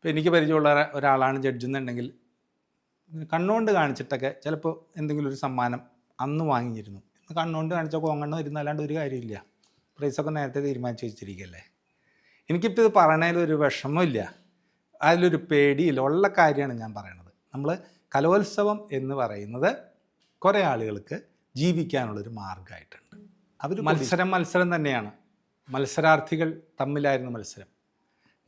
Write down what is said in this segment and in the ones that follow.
ഇപ്പോൾ എനിക്ക് പരിചയമുള്ള ഒരാളാണ് ജഡ്ജ് എന്നുണ്ടെങ്കിൽ കണ്ണുകൊണ്ട് കാണിച്ചിട്ടൊക്കെ ചിലപ്പോൾ എന്തെങ്കിലും ഒരു സമ്മാനം അന്ന് വാങ്ങിയിരുന്നു. ഇന്ന് കണ്ണുകൊണ്ട് കാണിച്ച കോങ്ങണ്ണ് വരുന്ന അല്ലാണ്ട് ഒരു കാര്യമില്ല പ്രൈസൊക്കെ നേരത്തെ തീരുമാനിച്ച് വെച്ചിരിക്കുകയല്ലേ. എനിക്കിപ്പോൾ ഇത് പറയണതിൽ ഒരു വിഷമമില്ല അതിലൊരു പേടിയില്ല. ഉള്ള കാര്യമാണ് ഞാൻ പറയണത്. നമ്മൾ കലോത്സവം എന്ന് പറയുന്നത് കുറേ ആളുകൾക്ക് ജീവിക്കാനുള്ളൊരു മാർഗമായിട്ടുണ്ട് അവർ മത്സരം മത്സരം തന്നെയാണ്. മത്സരാർത്ഥികൾ തമ്മിലായിരുന്നു മത്സരം.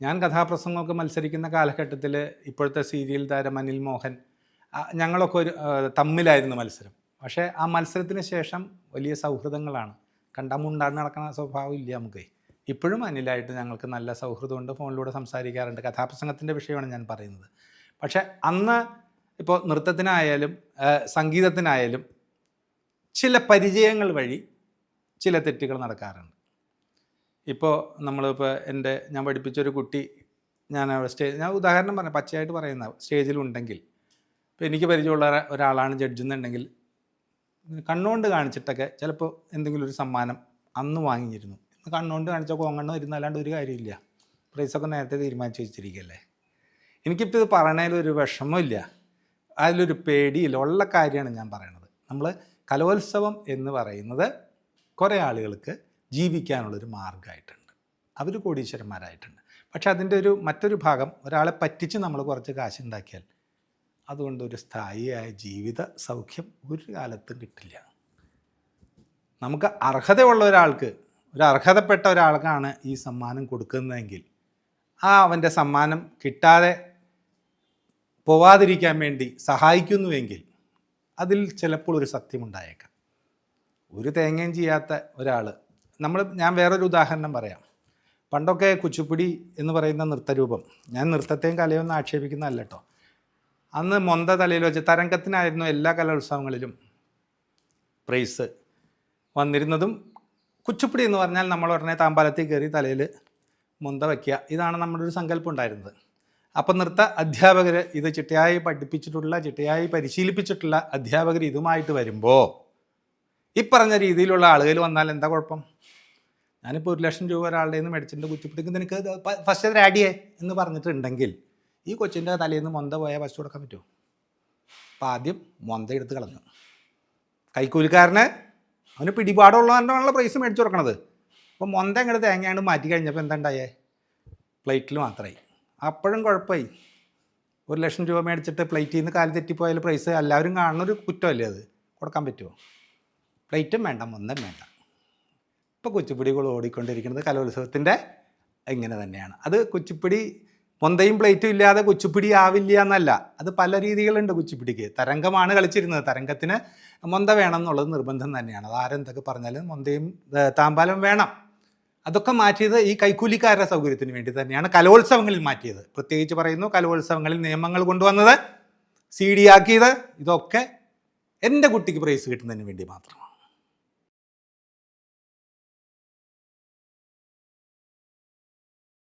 ഞാൻ കഥാപ്രസംഗമൊക്കെ മത്സരിക്കുന്ന കാലഘട്ടത്തിൽ ഇപ്പോഴത്തെ സീരിയൽ താരം അനിൽ മോഹൻ ഞങ്ങളൊക്കെ ഒരു തമ്മിലായിരുന്നു മത്സരം. പക്ഷേ ആ മത്സരത്തിന് ശേഷം വലിയ സൗഹൃദങ്ങളാണ്. കണ്ടാമുണ്ടാണ്ട് നടക്കുന്ന സ്വഭാവം ഇല്ല നമുക്ക്. ഇപ്പോഴും അനിലായിട്ട് ഞങ്ങൾക്ക് നല്ല സൗഹൃദമുണ്ട് ഫോണിലൂടെ സംസാരിക്കാറുണ്ട്. കഥാപ്രസംഗത്തിന്റെ വിഷയമാണ് ഞാൻ പറയുന്നത്. പക്ഷേ അന്ന് ഇപ്പോൾ നൃത്തത്തിനായാലും സംഗീതത്തിനായാലും ചില പരിചയങ്ങൾ വഴി ചില തെറ്റുകൾ നടക്കാറുണ്ട്. ഇപ്പോൾ നമ്മളിപ്പോൾ എന്റെ ഞാൻ പഠിപ്പിച്ചൊരു കുട്ടി ഞാൻ സ്റ്റേജ് ഞാൻ ഉദാഹരണം പറഞ്ഞു പച്ചയായിട്ട് പറയുന്ന സ്റ്റേജിലുണ്ടെങ്കിൽ ഇപ്പോൾ എനിക്ക് പരിചയമുള്ള ഒരാളാണ് ജഡ്ജ് എന്നുണ്ടെങ്കിൽ കണ്ണുകൊണ്ട് കാണിച്ചിട്ടൊക്കെ ചിലപ്പോൾ എന്തെങ്കിലും ഒരു സമ്മാനം അന്ന് വാങ്ങിയിരുന്നു. കണ്ണുകൊണ്ട് കാണിച്ചാൽ കോങ്ങണ്ണം ഇരുന്നല്ലാണ്ട് ഒരു കാര്യമില്ല. പ്രൈസൊക്കെ നേരത്തെ തീരുമാനിച്ച് വെച്ചിരിക്കുകയല്ലേ? എനിക്കിപ്പോൾ ഇത് പറയണതിലൊരു വിഷമമില്ല. അതിലൊരു പേടിയില്ല. ഉള്ള കാര്യമാണ് ഞാൻ പറയണത്. നമ്മൾ കലോത്സവം എന്ന് പറയുന്നത് കുറേ ആളുകൾക്ക് ജീവിക്കാനുള്ളൊരു മാർഗമായിട്ടുണ്ട് അവർ കോടീശ്വരന്മാരായിട്ടുണ്ട്. പക്ഷെ അതിന്റെ ഒരു മറ്റൊരു ഭാഗം ഒരാളെ പറ്റിച്ച് നമ്മൾ കുറച്ച് കാശുണ്ടാക്കിയാൽ അതുകൊണ്ട് ഒരു സ്ഥായിയായ ജീവിത സൗഖ്യം ഒരു കാലത്തും കിട്ടില്ല. നമുക്ക് അർഹതയുള്ള ഒരാൾക്ക് ഒരു അർഹതപ്പെട്ട ഒരാൾക്കാണ് ഈ സമ്മാനം കൊടുക്കുന്നതെങ്കിൽ ആ അവന്റെ സമ്മാനം കിട്ടാതെ പോവാതിരിക്കാൻ വേണ്ടി സഹായിക്കുന്നുവെങ്കിൽ അതിൽ ചിലപ്പോൾ ഒരു സത്യമുണ്ടായേക്കാം. ഒരു തേങ്ങയും ചെയ്യാത്ത ഒരാൾ നമ്മൾ ഞാൻ വേറൊരു ഉദാഹരണം പറയാം. പണ്ടൊക്കെ കുച്ചിപ്പുടി എന്ന് പറയുന്ന നൃത്തരൂപം. ഞാൻ നൃത്തത്തെയും കലയൊന്നും ആക്ഷേപിക്കുന്നതല്ല കേട്ടോ. അന്ന് മൊന്ത തലയിൽ വെച്ച് തരംഗത്തിനായിരുന്നു എല്ലാ കലോത്സവങ്ങളിലും പ്രൈസ് വന്നിരുന്നതും കുച്ചിപ്പുടി എന്ന് പറഞ്ഞാൽ നമ്മൾ ഉടനെ താമ്പാലത്തിൽ കയറി തലയിൽ മൊന്ത വയ്ക്കുക ഇതാണ് നമ്മുടെ ഒരു സങ്കല്പം ഉണ്ടായിരുന്നത്. അപ്പം നൃത്ത അധ്യാപകർ ഇത് ചിട്ടയായി പഠിപ്പിച്ചിട്ടുള്ള ചിട്ടയായി പരിശീലിപ്പിച്ചിട്ടുള്ള അധ്യാപകർ ഇതുമായിട്ട് വരുമ്പോൾ ഈ പറഞ്ഞ രീതിയിലുള്ള ആളുകൾ വന്നാൽ എന്താ കുഴപ്പം? ഞാനിപ്പോൾ ഒരു ലക്ഷം രൂപ ഒരാളുടെ നിന്ന് മേടിച്ചിട്ട് കുച്ചിപ്പിടിക്കുന്ന നിനക്ക് ഫസ്റ്റ് അത് ആഡിയേ എന്ന് പറഞ്ഞിട്ടുണ്ടെങ്കിൽ ഈ കൊച്ചിന്റെ തലയിൽ നിന്ന് മൊന്ത പോയാൽ ഫസ്റ്റ് കൊടുക്കാൻ പറ്റുമോ? അപ്പം ആദ്യം മൊന്ത എടുത്ത് കളഞ്ഞു. കൈക്കൂലിക്കാരന് അവന് പിടിപാടുള്ളതുകൊണ്ടാണല്ലോ പ്രൈസ് മേടിച്ചു കൊടുക്കണത്. അപ്പം മൊന്ത ഇങ്ങോട്ട് തേങ്ങയാണ്ട് മാറ്റി കഴിഞ്ഞപ്പോൾ എന്തുണ്ടായേ? പ്ലേറ്റിൽ മാത്രമായി അപ്പോഴും കുഴപ്പമായി ഒരു ലക്ഷം രൂപ മേടിച്ചിട്ട് പ്ലേറ്റിൽ നിന്ന് കാൽ തെറ്റിപ്പോയാൽ പ്രൈസ് എല്ലാവരും കാണുന്നൊരു കുറ്റമല്ലേ അത്? കൊടുക്കാൻ പറ്റുമോ? പ്ലേറ്റും വേണ്ട മൊന്തം വേണ്ട. ഇപ്പോൾ കുച്ചിപ്പിടികൾ ഓടിക്കൊണ്ടിരിക്കുന്നത് കലോത്സവത്തിന്റെ ഇങ്ങനെ തന്നെയാണ്. അത് കുച്ചിപ്പിടി പൊന്തയും പ്ലേറ്റും ഇല്ലാതെ കുച്ചിപ്പിടി ആവില്ല എന്നല്ല. അത് പല രീതികളുണ്ട് കുച്ചിപ്പിടിക്ക്. തരംഗമാണ് കളിച്ചിരുന്നത്. തരംഗത്തിന് മൊന്ത വേണം എന്നുള്ളത് നിർബന്ധം തന്നെയാണ്. അത് ആരെന്തൊക്കെ പറഞ്ഞാലും മൊന്തയും താമ്പാലം വേണം. അതൊക്കെ മാറ്റിയത് ഈ കൈക്കൂലിക്കാരുടെ സൗകര്യത്തിന് വേണ്ടി തന്നെയാണ് കലോത്സവങ്ങളിൽ മാറ്റിയത്. പ്രത്യേകിച്ച് പറയുന്നു കലോത്സവങ്ങളിൽ നിയമങ്ങൾ കൊണ്ടുവന്നത് സി ഡി ആക്കിയത് ഇതൊക്കെ എന്റെ കുട്ടിക്ക് പ്രൈസ് കിട്ടുന്നതിന് വേണ്ടി മാത്രമാണ്.